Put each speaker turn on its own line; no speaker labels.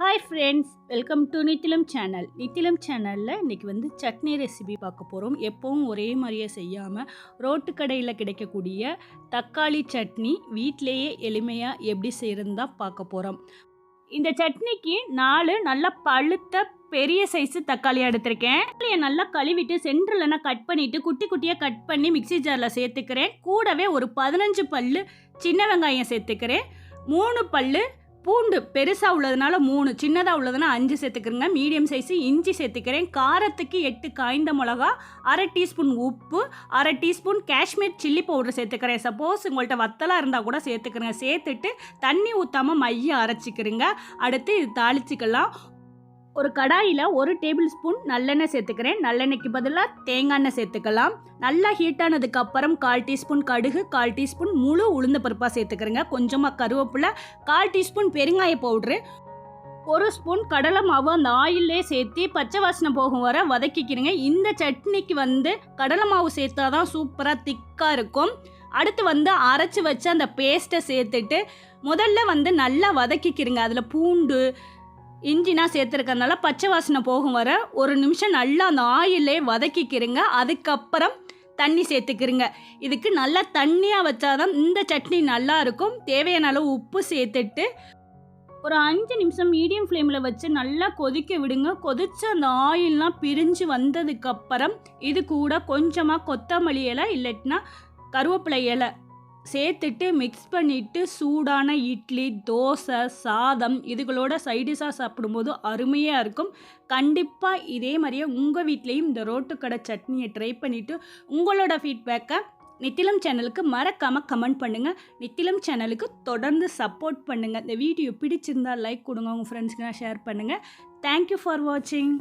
Hi friends welcome to Nithilam channel Nithilam சேனலில் இன்றைக்கி வந்து சட்னி ரெசிபி பார்க்க போகிறோம் எப்பவும் ஒரே மாதிரியே செய்யாமல் ரோட்டு கடையில் கிடைக்கக்கூடிய தக்காளி சட்னி வீட்டிலேயே எளிமையாக எப்படி செய்கிறதுன்னு தான் பார்க்க போகிறோம் இந்த சட்னிக்கு நாலு நல்ல பழுத்த பெரிய சைஸு தக்காளி எடுத்திருக்கேன். தக்காளியை நல்லா கழுவிட்டு சென்டரில் நான் கட் பண்ணிவிட்டு குட்டி குட்டியாக கட் பண்ணி மிக்ஸி ஜாரில் சேர்த்துக்கிறேன். கூடவே ஒரு பதினஞ்சு பல்லு சின்ன வெங்காயம் சேர்த்துக்கிறேன். மூணு பல்லு பூண்டு பெருசாக உள்ளதுனால மூணு சின்னதாக உள்ளதுனா அஞ்சு சேர்த்துக்கிறேங்க. மீடியம் சைஸு இஞ்சி சேர்த்துக்கிறேன். காரத்துக்கு எட்டு காய்ந்த மிளகா அரை டீஸ்பூன் உப்பு அரை டீஸ்பூன் காஷ்மீர் சில்லி பவுடர் சேர்த்துக்கிறேன். சப்போஸ் உங்கள்கிட்ட வத்தலாக இருந்தால் கூட சேர்த்துக்கிறேங்க. சேர்த்துட்டு தண்ணி ஊற்றாமல் மைய அரைச்சிக்கிறேங்க. அடுத்து இது தாளிச்சிக்கலாம். ஒரு கடாயில் ஒரு டேபிள் ஸ்பூன் நல்லெண்ணெய் சேர்த்துக்கிறேன். நல்லெண்ணெய்க்கு பதிலாக தேங்காய் எண்ணெய் சேர்த்துக்கலாம். நல்லா ஹீட் ஆனதுக்கு அப்புறம் கால் டீஸ்பூன் கடுகு கால் டீஸ்பூன் முழு உளுந்த பருப்பாக சேர்த்துக்கிறேங்க. கொஞ்சமாக கருவேப்பிலை கால் டீஸ்பூன் பெருங்காய பவுட்ரு ஒரு ஸ்பூன் கடலை மாவு அந்த ஆயிலே சேர்த்து பச்சை வாசனை போகும் வர வதக்கிக்கிறேங்க. இந்த சட்னிக்கு வந்து கடலை மாவு சேர்த்தா தான் சூப்பராக திக்காக இருக்கும். அடுத்து வந்து அரைச்சி வச்சு அந்த பேஸ்ட்டை சேர்த்துட்டு முதல்ல வந்து நல்லா வதக்கிக்கிறேங்க. அதில் பூண்டு இஞ்சினா சேர்த்துருக்கறனால பச்சை வாசனை போகும் வர ஒரு நிமிஷம் நல்லா அந்த ஆயிலே வதக்கிக்கிறேங்க அதுக்கப்புறம் தண்ணி சேர்த்துக்கிறேங்க இதுக்கு நல்லா தண்ணியாக வச்சாதான் இந்த சட்னி நல்லா இருக்கும். தேவையான அளவு உப்பு சேர்த்துட்டு ஒரு அஞ்சு நிமிஷம் மீடியம் ஃப்ளேமில் வச்சு நல்லா கொதிக்க விடுங்க. கொதிச்சு அந்த ஆயில்லாம் பிரிஞ்சு வந்ததுக்கப்புறம் இது கூட கொஞ்சமாக கொத்தமல்லி இலை இல்லட்டினா கருவேப்பிலை இலை சேர்த்துட்டு மிக்ஸ் பண்ணிவிட்டு சூடான இட்லி தோசை சாதம் இதுகளோட சைடிஷாக சாப்பிடும்போது அருமையாக இருக்கும். கண்டிப்பாக இதே மாதிரியே உங்கள் வீட்லேயும் இந்த ரோட்டுக்கடை சட்னியை ட்ரை பண்ணிவிட்டு உங்களோட ஃபீட்பேக்கை நித்திலம் சேனலுக்கு மறக்காமல் கமெண்ட் பண்ணுங்கள் நித்திலம் சேனலுக்கு தொடர்ந்து சப்போர்ட் பண்ணுங்கள் இந்த வீடியோ பிடிச்சிருந்தால் லைக் கொடுங்க. உங்கள் ஃப்ரெண்ட்ஸ்க்கு ஷேர் பண்ணுங்கள் தேங்க்யூ ஃபார் வாட்சிங்